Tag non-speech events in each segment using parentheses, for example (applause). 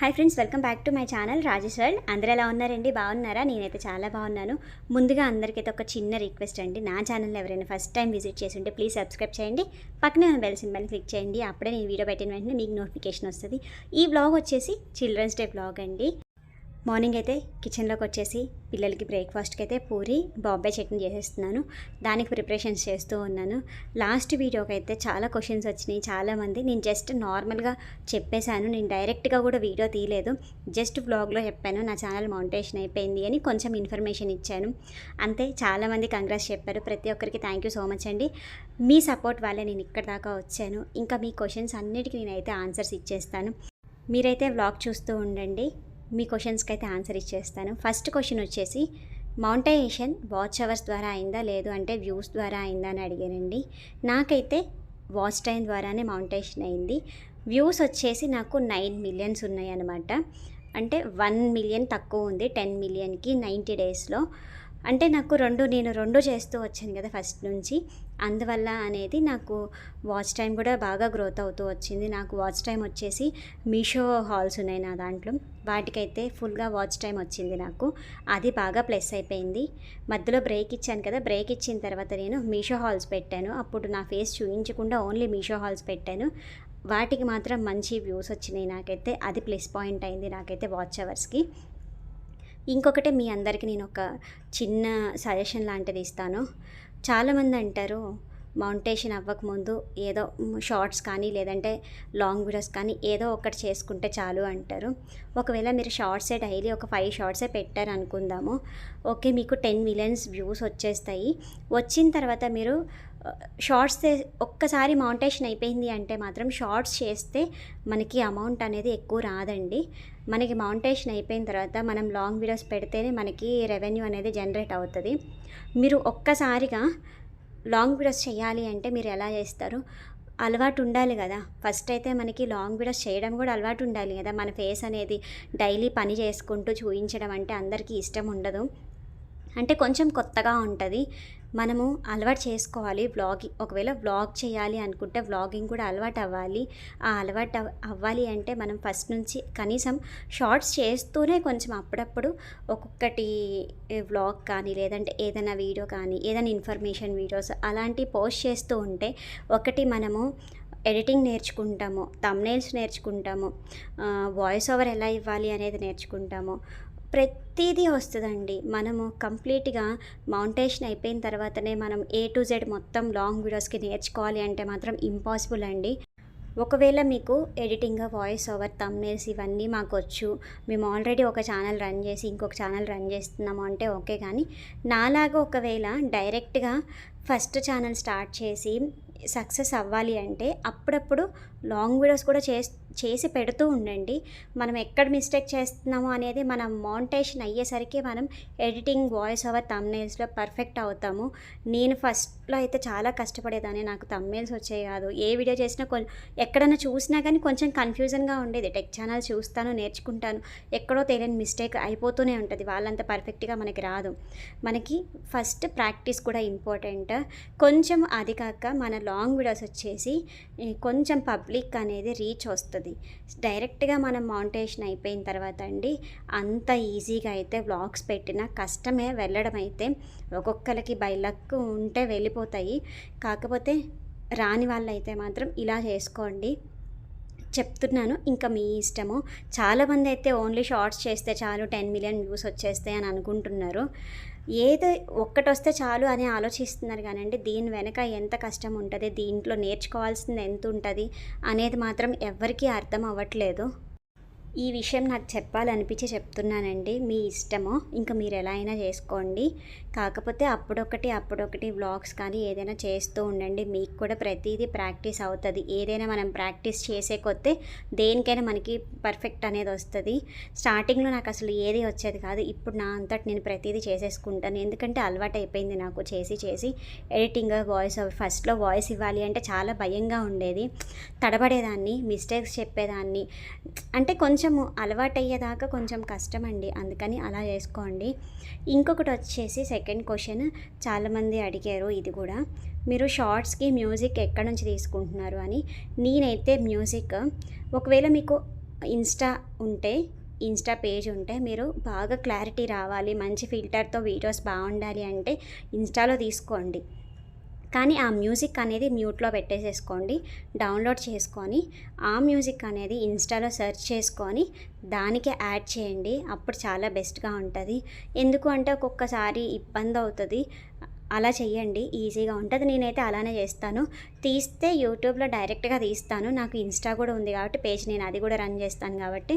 Hi friends welcome back to my channel Rajesh world అందరూ ఎలా ఉన్నారండి? బాగున్నారా? నేనైతే చాలా బాగున్నాను. ముందుగా అందరికైతే ఒక చిన్న రిక్వెస్ట్ అండి. నా ఛానల్ ఎవరైనా ఫస్ట్ టైం విజిట్ చేసి ఉంటే ప్లీజ్ సబ్స్క్రైబ్ చేయండి. పక్కనే ఉన్న బెల్ సింబల్ క్లిక్ చేయండి. అప్పుడే నేను వీడియో పెట్టిన వెంటనే మీకు నోటిఫికేషన్ వస్తుంది. ఈ బ్లాగ్ వచ్చేసి చిల్డ్రన్స్ డే బ్లాగ్ అండి. మార్నింగ్ అయితే కిచెన్లోకి వచ్చేసి పిల్లలకి బ్రేక్ఫాస్ట్కి అయితే పూరి బాంబే చట్నీ చేసేస్తున్నాను. దానికి ప్రిపరేషన్స్ చేస్తూ ఉన్నాను. లాస్ట్ వీడియోకి అయితే చాలా క్వశ్చన్స్ వచ్చినాయి. చాలామంది నేను జస్ట్ నార్మల్గా చెప్పేశాను. నేను డైరెక్ట్గా కూడా వీడియో తీయలేదు. జస్ట్ బ్లాగ్లో చెప్పాను. నా ఛానల్ మౌంటేషన్ అయిపోయింది అని కొంచెం ఇన్ఫర్మేషన్ ఇచ్చాను. అంతే చాలామంది కంగ్రెస్ చెప్పారు. ప్రతి ఒక్కరికి థ్యాంక్ యూ సో మచ్ అండి. మీ సపోర్ట్ వల్లే నేను ఇక్కడ దాకా వచ్చాను. ఇంకా మీ క్వశ్చన్స్ అన్నిటికీ నేనైతే ఆన్సర్స్ ఇచ్చేస్తాను. మీరైతే వ్లాగ్ చూస్తూ ఉండండి. మీ క్వశ్చన్స్కి అయితే ఆన్సర్ ఇచ్చేస్తాను. ఫస్ట్ క్వశ్చన్ వచ్చేసి మౌంటైజేషన్ వాచ్ అవర్స్ ద్వారా అయిందా? లేదు అంటే వ్యూస్ ద్వారా అయిందా? అని అడిగానండి. నాకైతే వాచ్ టైం ద్వారానే మౌంటేషన్ అయింది. వ్యూస్ వచ్చేసి నాకు నైన్ మిలియన్స్ ఉన్నాయి అనమాట అంటే వన్ మిలియన్ తక్కువ ఉంది టెన్ మిలియన్కి నైంటీ డేస్లో. అంటే నాకు రెండు నేను రెండు చేస్తూ వచ్చాను కదా ఫస్ట్ నుంచి. అందువల్ల అనేది నాకు వాచ్ టైం కూడా బాగా గ్రోత్ అవుతూ వచ్చింది. నాకు వాచ్ టైం వచ్చేసి మీషో హాల్స్ ఉన్నాయి నా దాంట్లో. వాటికైతే ఫుల్గా వాచ్ టైం వచ్చింది నాకు. అది బాగా ప్లస్ అయిపోయింది. మధ్యలో బ్రేక్ ఇచ్చాను కదా బ్రేక్ ఇచ్చిన తర్వాత నేను మీషో హాల్స్ పెట్టాను. అప్పుడు నా ఫేస్ చూపించకుండా ఓన్లీ మీషో హాల్స్ పెట్టాను. వాటికి మాత్రం మంచి వ్యూస్ వచ్చినాయి నాకైతే. అది ప్లస్ పాయింట్ అయింది నాకైతే వాచ్ అవర్స్కి. ఇంకొకటి మీ అందరికీ నేను ఒక చిన్న సజెషన్ లాంటిది ఇస్తాను. చాలామంది అంటారు మౌంటేషన్ అవ్వకముందు ఏదో షార్ట్స్ కానీ లేదంటే లాంగ్ వీడియోస్ కానీ ఏదో ఒకటి చేసుకుంటే చాలు అంటారు. ఒకవేళ మీరు షార్ట్సే డైలీ ఒక ఫైవ్ షార్ట్సే పెట్టారు అనుకుందాము ఓకే మీకు టెన్ మిలియన్స్ వ్యూస్ వచ్చేస్తాయి. వచ్చిన తర్వాత మీరు షార్ట్స్ ఒక్కసారి మౌంటేషన్ అయిపోయింది అంటే మాత్రం షార్ట్స్ చేస్తే మనకి అమౌంట్ అనేది ఎక్కువ రాదండి. మనకి మౌంటేషన్ అయిపోయిన తర్వాత మనం లాంగ్ వీడియోస్ పెడితేనే మనకి రెవెన్యూ అనేది జనరేట్ అవుతుంది. మీరు ఒక్కసారిగా లాంగ్ వీడియోస్ చేయాలి అంటే మీరు ఎలా చేస్తారు? అలవాటు ఉండాలి కదా. ఫస్ట్ అయితే మనకి లాంగ్ వీడియోస్ చేయడం కూడా అలవాటు ఉండాలి కదా. మన ఫేస్ అనేది డైలీ పని చేసుకుంటూ చూపించడం అంటే అందరికీ ఇష్టం ఉండదు. అంటే కొంచెం కొత్తగా ఉంటుంది. మనము అలవాటు చేసుకోవాలి వ్లాగింగ్ ఒకవేళ వ్లాగ్ చేయాలి అనుకుంటే వ్లాగింగ్ కూడా అలవాటు అవ్వాలి. ఆ అలవాటు అవ్- అవ్వాలి అంటే మనం ఫస్ట్ నుంచి కనీసం షార్ట్స్ చేస్తూనే కొంచెం అప్పుడప్పుడు ఒక్కొక్కటి వ్లాగ్ కానీ లేదంటే ఏదైనా వీడియో కానీ ఏదైనా ఇన్ఫర్మేషన్ వీడియోస్ అలాంటి పోస్ట్ చేస్తూ ఉంటే ఒకటి మనము ఎడిటింగ్ నేర్చుకుంటాము తమ్నైల్స్ నేర్చుకుంటాము వాయిస్ ఓవర్ ఎలా ఇవ్వాలి అనేది నేర్చుకుంటాము ప్రతిదీ వస్తుందండి. మనము కంప్లీట్గా మౌంటేషన్ అయిపోయిన తర్వాతనే మనం ఏ టు జెడ్ మొత్తం లాంగ్ వీడియోస్కి నేర్చుకోవాలి అంటే మాత్రం ఇంపాసిబుల్ అండి. ఒకవేళ మీకు ఎడిటింగ్ వాయిస్ ఓవర్ తమ్నేల్స్ ఇవన్నీ మాకు వచ్చు. మేము ఆల్రెడీ ఒక ఛానల్ రన్ చేసి ఇంకొక ఛానల్ రన్ చేస్తున్నాము అంటే ఓకే కానీ నాలాగా ఒకవేళ డైరెక్ట్గా ఫస్ట్ ఛానల్ స్టార్ట్ చేసి సక్సెస్ అవ్వాలి అంటే అప్పుడప్పుడు లాంగ్ వీడియోస్ కూడా చేస్ చేసి పెడుతూ ఉండండి. మనం ఎక్కడ మిస్టేక్ చేస్తున్నామో అనేది మనం మౌంటేషన్ అయ్యేసరికి మనం ఎడిటింగ్ వాయిస్ ఓవర్ తమ్నేల్స్లో పర్ఫెక్ట్ అవుతాము. నేను ఫస్ట్లో అయితే చాలా కష్టపడేదాన్ని. నాకు తమ్నేల్స్ వచ్చేవి కాదు. ఏ వీడియో చేసినా కొ ఎక్కడైనా చూసినా కానీ కొంచెం కన్ఫ్యూజన్గా ఉండేది. టెక్ ఛానల్ చూస్తాను నేర్చుకుంటాను. ఎక్కడో తెలియని మిస్టేక్ అయిపోతూనే ఉంటుంది. వాళ్ళంత పర్ఫెక్ట్గా మనకి రాదు. మనకి ఫస్ట్ ప్రాక్టీస్ కూడా ఇంపార్టెంట్. కొంచెం అది కాక మన లాంగ్ వీడియోస్ వచ్చేసి కొంచెం పబ్ పబ్లిక్ అనేది రీచ్ వస్తుంది. డైరెక్ట్గా మనం మౌంటేషన్ అయిపోయిన తర్వాత అండి అంత ఈజీగా అయితే వ్లాగ్స్ పెట్టిన కష్టమే. వెళ్ళడం అయితే ఒక్కొక్కరికి బై లక్ ఉంటే వెళ్ళిపోతాయి. కాకపోతే రాని వాళ్ళైతే మాత్రం ఇలా చేసుకోండి. చెప్తున్నాను. ఇంకా మీ ఇష్టము. చాలామంది అయితే ఓన్లీ షార్ట్స్ చేస్తే చాలు టెన్ మిలియన్ వ్యూస్ వచ్చేస్తాయి అని అనుకుంటున్నారు. ఏదో ఒక్కటి వస్తే చాలు అని ఆలోచిస్తున్నారు కానండి దీని వెనక ఎంత కష్టం ఉంటుంది దీంట్లో నేర్చుకోవాల్సింది ఎంత ఉంటుంది అనేది మాత్రం ఎవరికీ అర్థం అవ్వట్లేదు. ఈ విషయం నాకు చెప్పాలనిపించి చెప్తున్నానండి. మీ ఇష్టము. ఇంకా మీరు ఎలా అయినా చేసుకోండి. కాకపోతే అప్పుడొకటి అప్పుడొకటి వ్లాగ్స్ కానీ ఏదైనా చేస్తూ ఉండండి. మీకు కూడా ప్రతిదీ ప్రాక్టీస్ అవుతుంది. ఏదైనా మనం ప్రాక్టీస్ చేసే కొద్దీ దేనికైనా మనకి పర్ఫెక్ట్ అనేది వస్తుంది. స్టార్టింగ్లో నాకు అసలు ఏది వచ్చేది కాదు. ఇప్పుడు నా అంతటి నేను ప్రతిదీ చేసేసుకుంటాను. ఎందుకంటే అలవాటు అయిపోయింది నాకు చేసి చేసి. ఎడిటింగ్ వాయిస్ ఫస్ట్లో వాయిస్ ఇవ్వాలి అంటే చాలా భయంగా ఉండేది. తడబడేదాన్ని మిస్టేక్స్ చెప్పేదాన్ని. అంటే కొంచెము అలవాటు అయ్యేదాకా కొంచెం కష్టం అండి అందుకని అలా చేసుకోండి. ఇంకొకటి వచ్చేసి సెకండ్ క్వశ్చన్ చాలామంది అడిగారు ఇది కూడా. మీరు షార్ట్స్కి మ్యూజిక్ ఎక్కడి నుంచి తీసుకుంటున్నారు అని. నేనైతే మ్యూజిక్ ఒకవేళ మీకు ఇన్స్టా ఉంటే ఇన్స్టా పేజ్ ఉంటే మీరు బాగా క్లారిటీ రావాలి మంచి ఫిల్టర్తో వీడియోస్ బాగుండాలి అంటే ఇన్స్టాలో తీసుకోండి. కానీ ఆ మ్యూజిక్ అనేది మ్యూట్లో పెట్టేసేసుకోండి డౌన్లోడ్ చేసుకొని ఆ మ్యూజిక్ అనేది ఇన్స్టాలో సెర్చ్ చేసుకొని దానికి యాడ్ చేయండి అప్పుడు చాలా బెస్ట్గా ఉంటుంది. ఎందుకు అంటే ఒక్కొక్కసారి ఇబ్బంది అవుతుంది. అలా చేయండి ఈజీగా ఉంటుంది. నేనైతే అలానే చేస్తాను. తీస్తే యూట్యూబ్లో డైరెక్ట్గా తీస్తాను. నాకు ఇన్స్టా కూడా ఉంది కాబట్టి పేజ్ నేను అది కూడా రన్ చేస్తాను కాబట్టి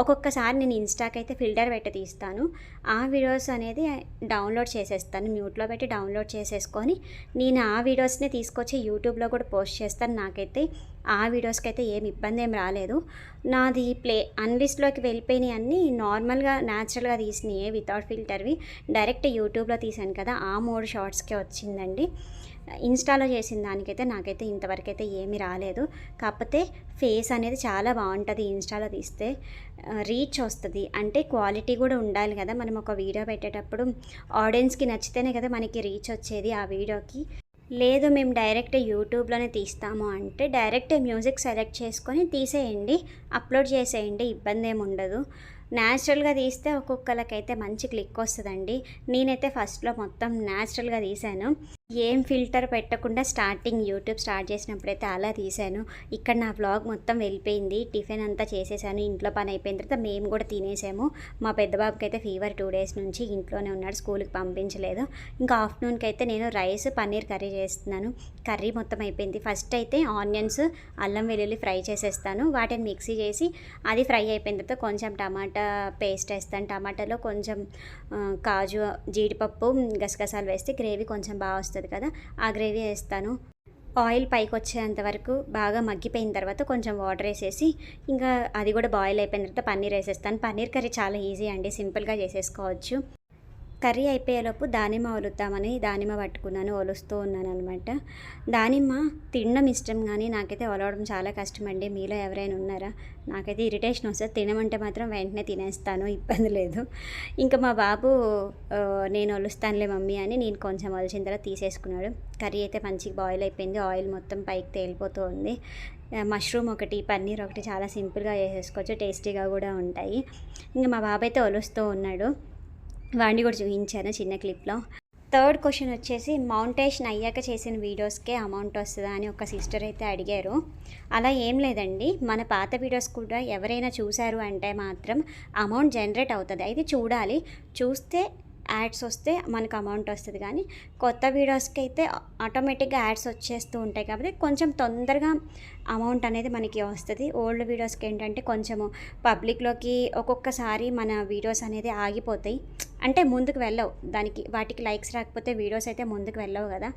ఒక్కొక్కసారి నేను ఇన్స్టాకి అయితే ఫిల్టర్ పెట్టి తీస్తాను. ఆ వీడియోస్ అనేది డౌన్లోడ్ చేసేస్తాను. మ్యూట్లో పెట్టి డౌన్లోడ్ చేసేసుకొని నేను ఆ వీడియోస్ని తీసుకొచ్చి యూట్యూబ్లో కూడా పోస్ట్ చేస్తాను. నాకైతే ఆ వీడియోస్కి అయితే ఏమి ఇబ్బంది ఏం రాలేదు. నాది ప్లే అన్లిస్ట్లోకి వెళ్ళిపోయినాయి అన్నీ నార్మల్గా న్యాచురల్గా తీసినాయి వితౌట్ ఫిల్టర్వి. డైరెక్ట్ యూట్యూబ్లో తీసాను కదా ఆ మూడు షార్ట్స్కే వచ్చిందండి. ఇన్స్టాలో చేసిన దానికైతే నాకైతే ఇంతవరకు అయితే ఏమీ రాలేదు. కాకపోతే ఫేస్ అనేది చాలా బాగుంటుంది ఇన్స్టాలో తీస్తే. రీచ్ వస్తుంది. అంటే క్వాలిటీ కూడా ఉండాలి కదా. మనం ఒక వీడియో పెట్టేటప్పుడు ఆడియన్స్కి నచ్చితేనే కదా మనకి రీచ్ వచ్చేది ఆ వీడియోకి. లేదు మేము డైరెక్ట్ యూట్యూబ్లోనే తీస్తాము అంటే డైరెక్ట్ మ్యూజిక్ సెలెక్ట్ చేసుకొని తీసేయండి. అప్లోడ్ చేసేయండి. ఇబ్బంది ఏమి ఉండదు. న్యాచురల్గా తీస్తే ఒక్కొక్కరికైతే మంచి క్లిక్ వస్తుందండి. నేనైతే ఫస్ట్లో మొత్తం న్యాచురల్గా తీశాను. ఏం ఫిల్టర్ పెట్టకుండా స్టార్టింగ్ యూట్యూబ్ స్టార్ట్ చేసినప్పుడైతే అలా తీశాను. ఇక్కడ నా వ్లాగ్ మొత్తం వెళ్ళిపోయింది. టిఫిన్ అంతా చేసేసాను. ఇంట్లో పని అయిపోయిన తర్వాత మేము కూడా తినేసాము. మా పెద్ద బాబుకి అయితే ఫీవర్ టూ డేస్ నుంచి ఇంట్లోనే ఉన్నాడు స్కూల్కి పంపించలేదు. ఇంకా ఆఫ్టర్నూన్కి అయితే నేను రైస్ పన్నీర్ కర్రీ చేస్తున్నాను. కర్రీ మొత్తం అయిపోయింది. ఫస్ట్ అయితే ఆనియన్స్ అల్లం వెల్లుల్లి ఫ్రై చేసేస్తాను. వాటిని మిక్సీ చేసి అది ఫ్రై అయిపోయిన తర్వాత కొంచెం టమాటా పేస్ట్ వేస్తాను. టమాటాలో కొంచెం కాజు జీడిపప్పు గసగసాలు వేస్తే గ్రేవీ కొంచెం బాగా వస్తుంది కదా ఆ గ్రేవీ వేస్తాను. ఆయిల్ పైకి వచ్చేంత వరకు బాగా మగ్గిపోయిన తర్వాత కొంచెం వాటర్ వేసేసి ఇంకా అది కూడా బాయిల్ అయిపోయిన తర్వాత పన్నీర్ వేసేస్తాను. పన్నీర్ కర్రీ చాలా ఈజీ అండి సింపుల్గా చేసేసుకోవచ్చు. కర్రీ అయిపోయేలోపు దానిమ్మ ఒలుద్దామని దానిమ్మ పట్టుకున్నాను ఒలుస్తూ ఉన్నాను అనమాట దానిమ్మ తినడం ఇష్టం కానీ నాకైతే ఒలవడం చాలా కష్టం అండి మీలో ఎవరైనా ఉన్నారా? నాకైతే ఇరిటేషన్ వస్తుంది తినమంటే మాత్రం వెంటనే తినేస్తాను ఇబ్బంది లేదు. ఇంకా మా బాబు నేను ఒలుస్తానులే మమ్మీ అని నేను కొంచెం ఒలిచిన తర్వాత తీసేసుకున్నాడు. కర్రీ అయితే మంచిగా బాయిల్ అయిపోయింది. ఆయిల్ మొత్తం పైకి తేలిపోతూ ఉంది. మష్రూమ్ ఒకటి పన్నీర్ ఒకటి చాలా సింపుల్గా చేసేసుకోవచ్చు. టేస్టీగా కూడా ఉంటాయి. ఇంకా మా బాబు అయితే ఒలుస్తూ ఉన్నాడు. వాడిని కూడా చూపించాను చిన్న క్లిప్లో. థర్డ్ క్వశ్చన్ వచ్చేసి మౌంటేషన్ అయ్యాక చేసిన వీడియోస్కే అమౌంట్ వస్తుందా? అని ఒక సిస్టర్ అయితే అడిగారు. అలా ఏం లేదండి. మన పాత వీడియోస్ కూడా ఎవరైనా చూశారు అంటే మాత్రం అమౌంట్ జనరేట్ అవుతుంది. అయితే చూడాలి. చూస్తే యాడ్స్ వస్తే మనకు అమౌంట్ వస్తుంది. కానీ కొత్త వీడియోస్కి అయితే ఆటోమేటిక్గా యాడ్స్ వచ్చేస్తూ ఉంటాయి. కాబట్టి కొంచెం తొందరగా అమౌంట్ అనేది మనకి వస్తుంది. ఓల్డ్ వీడియోస్కి ఏంటంటే కొంచెము పబ్లిక్లోకి ఒక్కొక్కసారి మన వీడియోస్ అనేది ఆగిపోతాయి. అంటే ముందుకు వెళ్ళవు. దానికి వాటికి లైక్స్ రాకపోతే వీడియోస్ అయితే ముందుకు వెళ్ళవు కదా.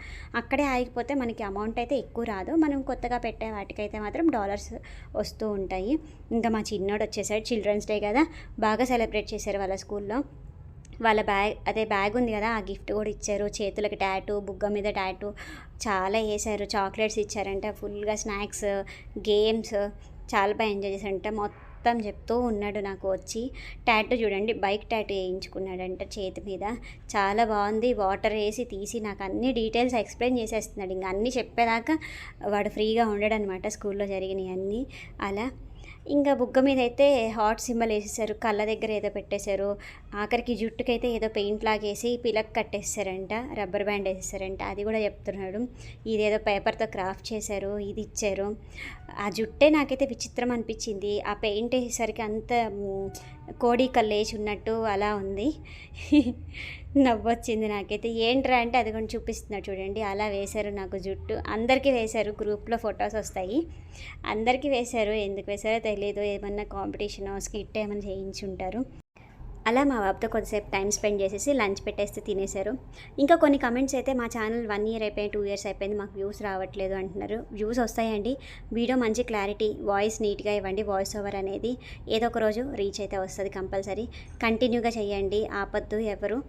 అక్కడే ఆగిపోతే మనకి అమౌంట్ అయితే ఎక్కువ రాదు. మనం కొత్తగా పెట్టే వాటికైతే మాత్రం డాలర్స్ వస్తూ ఉంటాయి. ఇంకా మా చిన్నోడు వచ్చేసాడు. చిల్డ్రన్స్ డే కదా. బాగా సెలబ్రేట్ చేశారు వాళ్ళ స్కూల్లో. వాళ్ళ బ్యాగ్ అదే బ్యాగ్ ఉంది కదా ఆ గిఫ్ట్ కూడా ఇచ్చారు. చేతులకి ట్యాటూ బుగ్గ మీద ట్యాటూ చాలా వేసారు చాక్లెట్స్ ఇచ్చారంట ఫుల్గా స్నాక్స్ గేమ్స్ చాలా బాగా ఎంజాయ్ చేశారంట. మొత్తం చెప్తూ ఉన్నాడు నాకు వచ్చి. ట్యాటూ చూడండి బైక్ ట్యాటూ వేయించుకున్నాడంట చేతి మీద. చాలా బాగుంది వాటర్ వేసి తీసి నాకు అన్ని డీటెయిల్స్ ఎక్స్ప్లెయిన్ చేసేస్తున్నాడు. ఇంకా అన్నీ చెప్పేదాకా వాడు ఫ్రీగా ఉండడనమాట స్కూల్లో జరిగినవి అన్నీ అలా ఇంకా బుగ్గ మీద అయితే హాట్ సింబల్ వేసేసారు కళ్ళ దగ్గర ఏదో పెట్టేశారు ఆఖరికి జుట్టుకైతే ఏదో పెయింట్ లాగేసి పిలక్ కట్టేసారంట రబ్బర్ బ్యాండ్ వేసేసారంట అది కూడా చెప్తున్నాడు. ఇదేదో పేపర్తో క్రాఫ్ట్ చేశారు ఇది ఇచ్చారు. ఆ జుట్టే నాకైతే విచిత్రం అనిపించింది. ఆ పెయింట్ వేసేసరికి అంత కోడి కళ్ళు ఉన్నట్టు అలా ఉంది. (laughs) నవ్వొచ్చింది నాకైతే. ఏంట్రా అంటే అది కూడా చూపిస్తున్నాడు చూడండి. అలా వేశారు నాకు జుట్టు. అందరికీ వేశారు. గ్రూప్లో ఫొటోస్ వస్తాయి. అందరికీ వేశారు. ఎందుకు వేశారో తెలియదు ఏమన్నా కాంపిటీషన్ స్కిట్ ఏమైనా చేయించి ఉంటారు అలా మా బాబుతో కొద్దిసేపు టైం స్పెండ్ చేసేసి లంచ్ పెట్టేస్తే తినేశారు. ఇంకా కొన్ని కమెంట్స్ అయితే మా ఛానల్ వన్ ఇయర్ అయిపోయింది టూ ఇయర్స్ అయిపోయింది మాకు వ్యూస్ రావట్లేదు అంటున్నారు. వ్యూస్ వస్తాయండి. వీడియో మంచి క్లారిటీ వాయిస్ నీట్గా ఇవ్వండి. వాయిస్ ఓవర్ అనేది ఏదో ఒక రోజు రీచ్ అయితే వస్తుంది కంపల్సరీ. కంటిన్యూగా చేయండి. ఆపద్దు ఎవరు.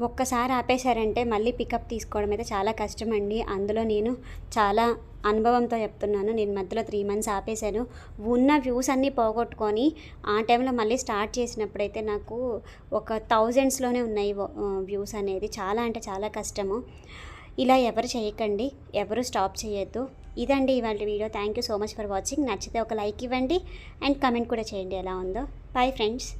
ఒక్కసారి ఆపేశారంటే మళ్ళీ పికప్ తీసుకోవడం అయితే చాలా కష్టం అండి అందులో నేను చాలా అనుభవంతో చెప్తున్నాను. నేను మధ్యలో త్రీ మంత్స్ ఆపేశాను. ఉన్న వ్యూస్ అన్నీ పోగొట్టుకొని ఆ టైంలో మళ్ళీ స్టార్ట్ చేసినప్పుడైతే నాకు ఒక థౌజండ్స్లోనే ఉన్నాయి వ్యూస్ అనేది. చాలా అంటే చాలా కష్టము. ఇలా ఎవరు చేయకండి. ఎవరు స్టాప్ చేయొద్దు. ఇదండి ఇవాళ video. Thank you so much for watching. నచ్చితే ఒక లైక్ ఇవ్వండి. అండ్ కమెంట్ కూడా చేయండి ఎలా ఉందో. Bye friends.